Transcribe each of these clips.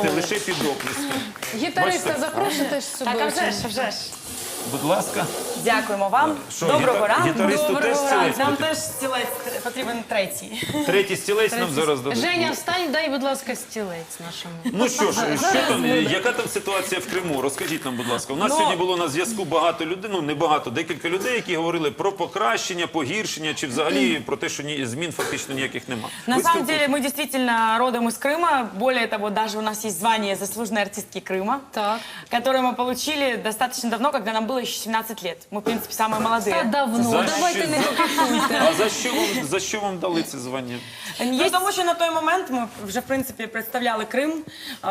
гітаристи лише під оплески. Гітариста запрошуєте запрошуйте ж собою. Так, а вже ж, вже ж. Будь ласка. Дякуємо вам. Що, Доброго гіта- ранку. гітаристу теж Доброго стілець ранку. Нам потрібен? теж стілець потрібен третій. Третій стілець нам зараз дадуть. Женя, встань, дай, будь ласка, стілець нашому. Ну що ж, що там, яка там ситуація в Криму? Розкажіть нам, будь ласка. У нас Ну- сьогодні було на зв'язку багато людей, ну не багато, декілька людей, які говорили про покращення, погіршення, чи взагалі про те, що ні, змін фактично ніяких нема. На Ви самом спілкуєтесь? деле мы действительно родом из Крыма. Более того, даже у нас есть звание заслуженной артистки Крыма, Так. которое мы получили достаточно давно, когда нам было еще 17 лет. Мы, в принципе, самые молодые. Та давно, За давайте що- не за- копікуйте. А за що вам за що вам дали це звання? Ну, тому що на той момент ми вже в принципі представляли Крим е,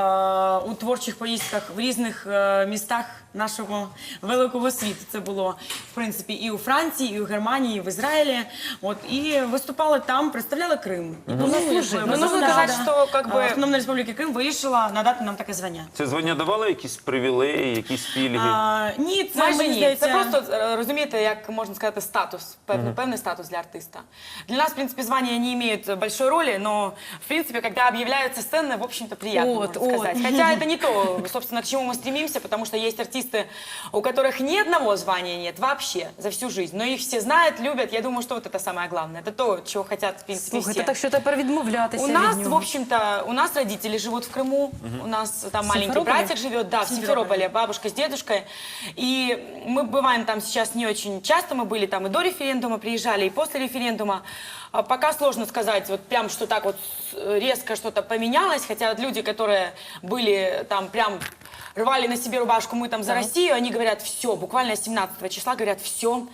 у творчих поїздках в різних е, містах нашого великого світу. Це було в принципі і у Франції, і у Германії, і в Ізраїлі. От і виступали там, представляли Крим. І тому заслужили. ну, Ну, нужно да, сказати, да. що как бы... Е, Автономна Республіка Крим вирішила надати нам таке звання. Це звання давало якісь привілеї, якісь пільги? А, ні, це Майже мені ні. здається, Це просто е, розумієте, як можна сказати, статус, певний, певний статус для артиста. Для нас, в принципе, звания не имеют большой роли, но, в принципе, когда объявляются сцены, в общем-то, приятно, Вот, можно вот. сказать. Хотя это не то, собственно, к чему мы стремимся, потому что есть артисты, у которых ни одного звания нет вообще за всю жизнь, но их все знают, любят. Я думаю, что вот это самое главное. Это то, чего хотят, в принципе, Слухайте, все. так що тепер відмовлятися У нас, від в нього? общем-то, у нас родители живут в Крыму, у нас там маленький Симферополе? братик живет, да, в Симферополе, бабушка с дедушкой. И мы бываем там сейчас не очень часто, мы были там и до референдума, приезжали, и после референдума. А Пока сложно сказать, вот прям, что так вот э, резко что-то поменялось, хотя вот люди, которые были там прям рвали на себе рубашку, мы там за Россию, они говорят, все, буквально 17 числа говорят, все,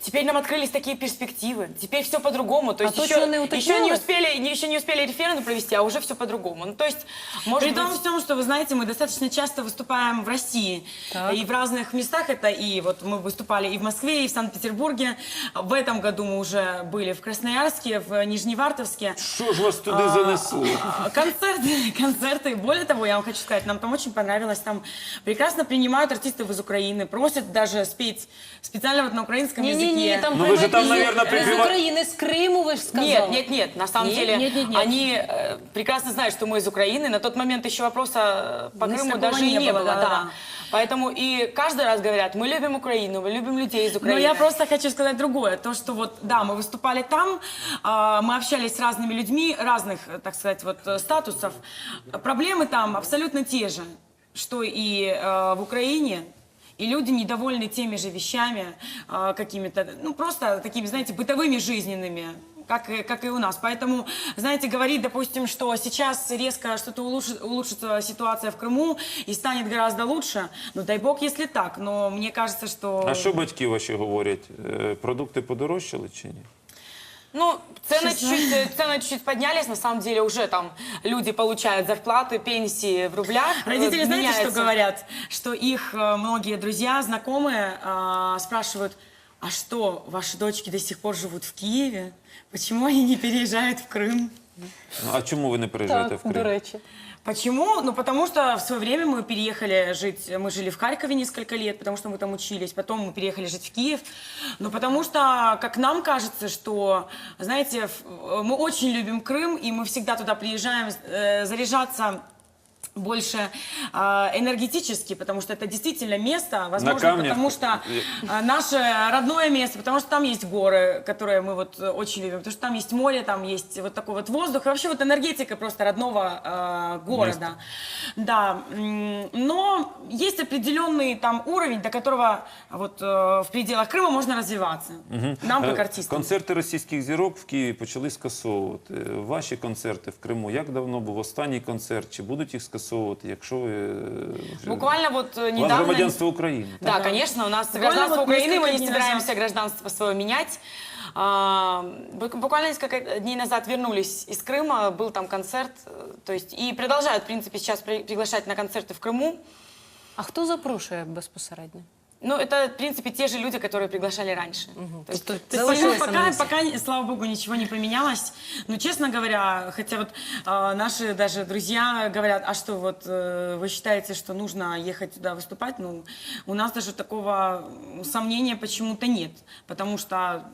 Теперь нам открылись такие перспективы. Теперь все по-другому. То А есть то, еще, что они еще не успели, не- еще не успели референдум провести, а уже все по-другому. Ну, то есть, может При том быть... всем, что вы знаете, мы достаточно часто выступаем в России. Так. И в разных местах это, и вот мы выступали и в Москве, и в Санкт-Петербурге. В этом году мы уже были в Красноярске, в Нижневартовске. Що ж вас занесло? А, Концерты, концерты. Более того, я вам хочу сказать, нам там очень понравилось. Там прекрасно принимают артистов из Украины, просят даже спеть специально вот на украинском Ні, языке. ні, ні, там Ну, ви ж поймете, там, є- наверно, з прикрива- України, з Криму, ви ж сказали. Нет, нет, нет, на самом Нет, деле нет, нет, нет. они э, прекрасно знают, что мы из Украины. На тот момент еще вопроса э, по Ну, Крыму такого даже и не не было, было. да, да. да. Поэтому и каждый раз говорят, мы любим Украину, мы любим людей из Но Украины. я просто хочу сказать другое. То, что вот, да, мы выступали там, а, мы общались с разными людьми разных, э, так сказать, вот э, статусов. Проблемы там абсолютно те же, что и э, в Украине. И люди недовольны теми же вещами, э, какими-то, ну, просто такими, знаете, бытовыми, жизненными. Как и, как и у нас. Поэтому, знаете, говорить, допустим, что сейчас резко что-то улучшит, улучшится ситуация в Крыму и станет гораздо лучше, ну дай бог, если так. Но мне кажется, что... А що батьки ваші говорять? Е, Продукти подорожчали чи ні? Ну, цены чуть-чуть, э, цены чуть-чуть поднялись, на самом деле уже там люди получают зарплаты, пенсии в рублях. э, Родители, знаете, что меняется. говорят? Что их э, многие друзья, знакомые э, спрашивают, а что, ваши дочки до сих пор живут в Киеве? Почему они не переезжают в Крым? Ну, А чому ви не переїжджаєте Так, в Крим? до речі. Почему? Ну, потому что в свое время мы переехали жить, мы жили в Харькове несколько лет, потому что мы там учились, потом мы переехали жить в Киев. Ну, потому что, как нам кажется, что, знаете, ф- мы очень любим Крым, и мы всегда туда приезжаем э, заряжаться больше э, энергетически, потому что это действительно место, возможно, камнях. потому что э, наше родное место, потому что там есть горы, которые мы вот э, очень любим, потому что там есть море, там есть вот такой вот воздух, и вообще вот энергетика просто родного э, города. Да, м, но есть определенный там уровень, до которого вот э, в пределах Крыма можно развиваться. Нам как Е, артистам. Концерти російських зірок в Києві почали скасовувати. Е, Ваші концерти в Криму, як давно був останній концерт? Чи будуть їх скасовувати, якщо ви е, вже... Буквально вот э, у вас недавно... громадянство України? Да, конечно, у нас Буквально гражданство вот Украины, мы несколько не дней собираемся назад. гражданство свое менять. А, бу- Буквально несколько дней назад вернулись из Крыма, был там концерт, э, то есть и продолжают, в принципе, сейчас при- приглашать на концерты в Крыму. А хто запрошує безпосередньо? Ну, это, в принципе, те же люди, которые приглашали раньше. То есть, Тобто То есть пока, залишилися на пока, місці. пока, слава богу, ничего не поменялось. Но, честно говоря, хотя вот э, наши даже друзья говорят, а что вот э, вы считаете, что нужно ехать туда выступать? Ну, у нас даже такого м, сомнения почему-то нет. Потому что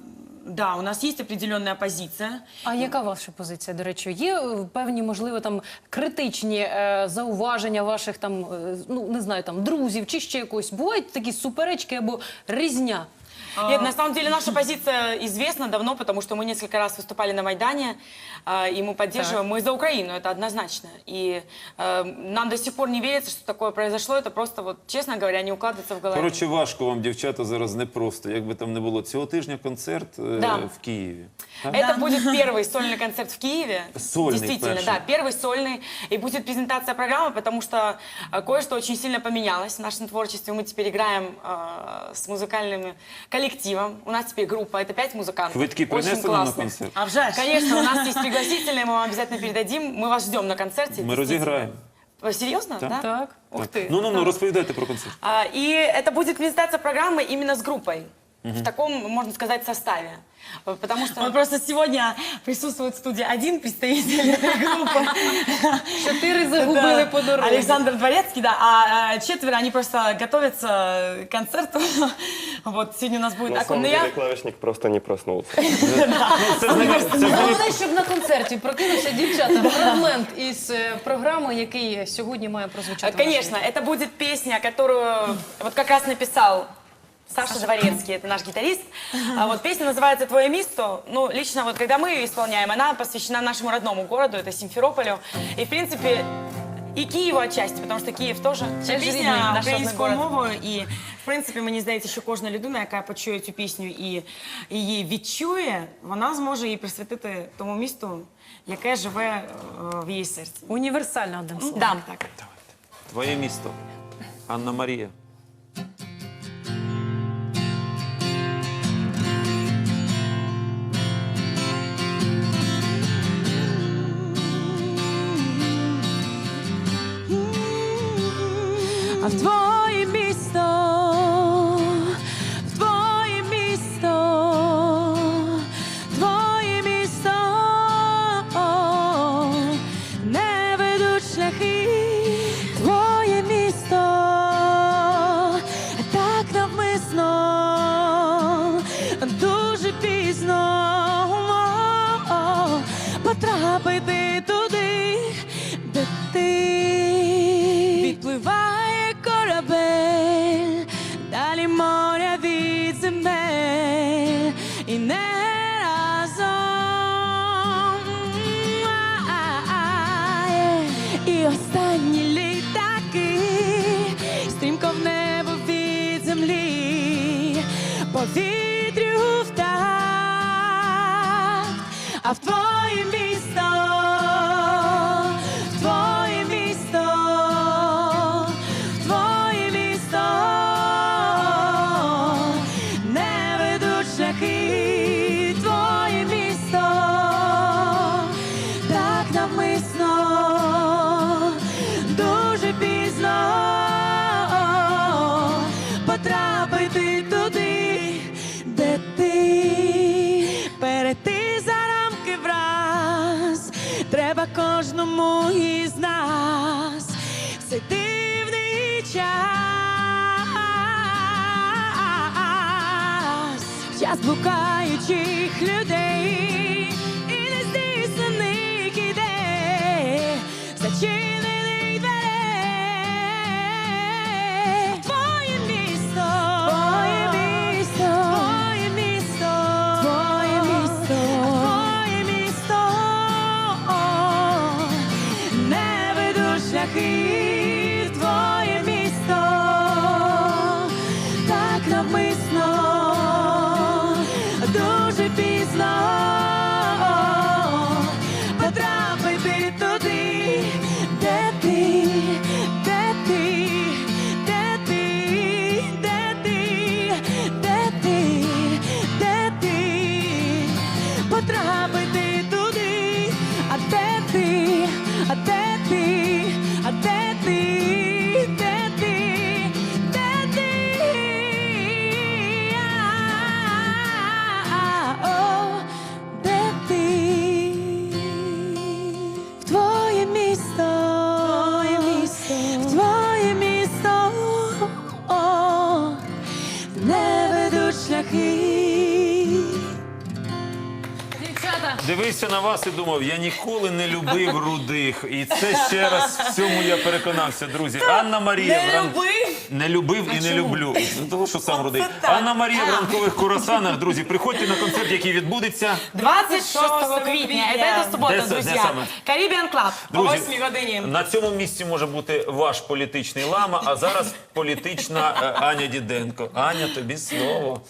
да, у нас есть определенная позиция. А яка ваша позиція, до речі? Є е, певні, можливо, там критичні е, зауваження ваших там, е, ну не знаю, там друзів чи ще якось? Бувають такі суперечки або різня? Нет, на самом деле наша позиция известна давно, потому что мы несколько раз выступали на Майдане, э, и мы поддерживаем, мы за Украину, это однозначно. И э, нам до сих пор не верится, что такое произошло, это просто, вот, честно говоря, не укладывается в голове. Коротше, важко вам, дівчата, зараз непросто. Як би там не було цього тижня концерт е, Да. в Києві. Так? Это будет первый сольный концерт в Киеве. Сольный Действительно, перший. да, первый сольный. И будет презентация программы, потому что э, кое-что очень сильно поменялось в нашем творчестве. Мы теперь играем э, с музыкальным коллективом. У нас теперь группа, это пять музыкантов. Квитки Очень принесли нам на классных. концерт? А вже ж. Конечно, у нас есть пригласительные, мы вам обязательно передадим. Мы вас ждем на концерте. Ми действительно. розіграємо. Э, Серьезно? Да. Да? Так. Ух ты. Ну, ну, ну, розповідайте про концерт. А, И это будет презентация программы именно с группой. В таком, можно сказать, составе. Э, Потому что... Вот просто сегодня присутствует в студии один представитель этой группы. Чотири загубили Это по дорозі. Александр Дворецкий, да, а э, четверо, они просто готовятся к концерту. Вот сегодня у нас будет На такой, самом ну я... деле клавишник просто не проснулся. Головне, щоб на концерті прокинувся дівчата. Фрагмент із е, програми, який сьогодні має Э, прозвучати. в Конечно, нашій. это будет песня, которую вот как раз написал Саша Дворецкий, это наш гитарист. А вот песня называется «Твое место». Ну, лично вот когда мы ее исполняем, она посвящена нашему родному городу, это Симферополю. И, в принципе, и Киеву отчасти, потому что Киев тоже Ця рідний, пісня наш родний українською город. мовою, і в принципі мені здається, що кожна людина, яка почує цю пісню і її відчує, вона зможе її присвятити тому місту, яке живе е, в її серці. Універсальна одним словом. Да. Так. Твоє місто. Анна Марія. А в твоє місто, в твоє місто, твоє місто, не ведуть шляхи, твоє місто, так навмисно, дуже пізно. Потрапити туди, де ти відпливає корабель, далі моря від земель і не разом. І останні літаки стрімко в небо від землі, повітрю треба кожному із нас. Це дивний час, час блукаючих людей і нездійснених ідей, зачинених Написано дуже пізно. Потрапити туди, де ти, де ти, де ти, де ти, де ти, де ти, потрапити туди, а де ти, а де ти. місто, твоє місто, твоє місто, о, -о. не ведуть шляхи. Дивився на вас і думав, я ніколи не любив рудих. І це ще раз в цьому я переконався, друзі. Анна Марія Не любив? Не любив і не люблю. Ну, Тому що сам рудий. Анна Марія в ранкових курасанах, друзі, приходьте на концерт, який відбудеться. 26 26 квітня. квітня. Это суббота, Де це- де друзья. саме? Caribbean Club. О Друзі, 8 годині. на цьому місці може бути ваш політичний лама, а зараз політична е, Аня Діденко. Аня, тобі слово.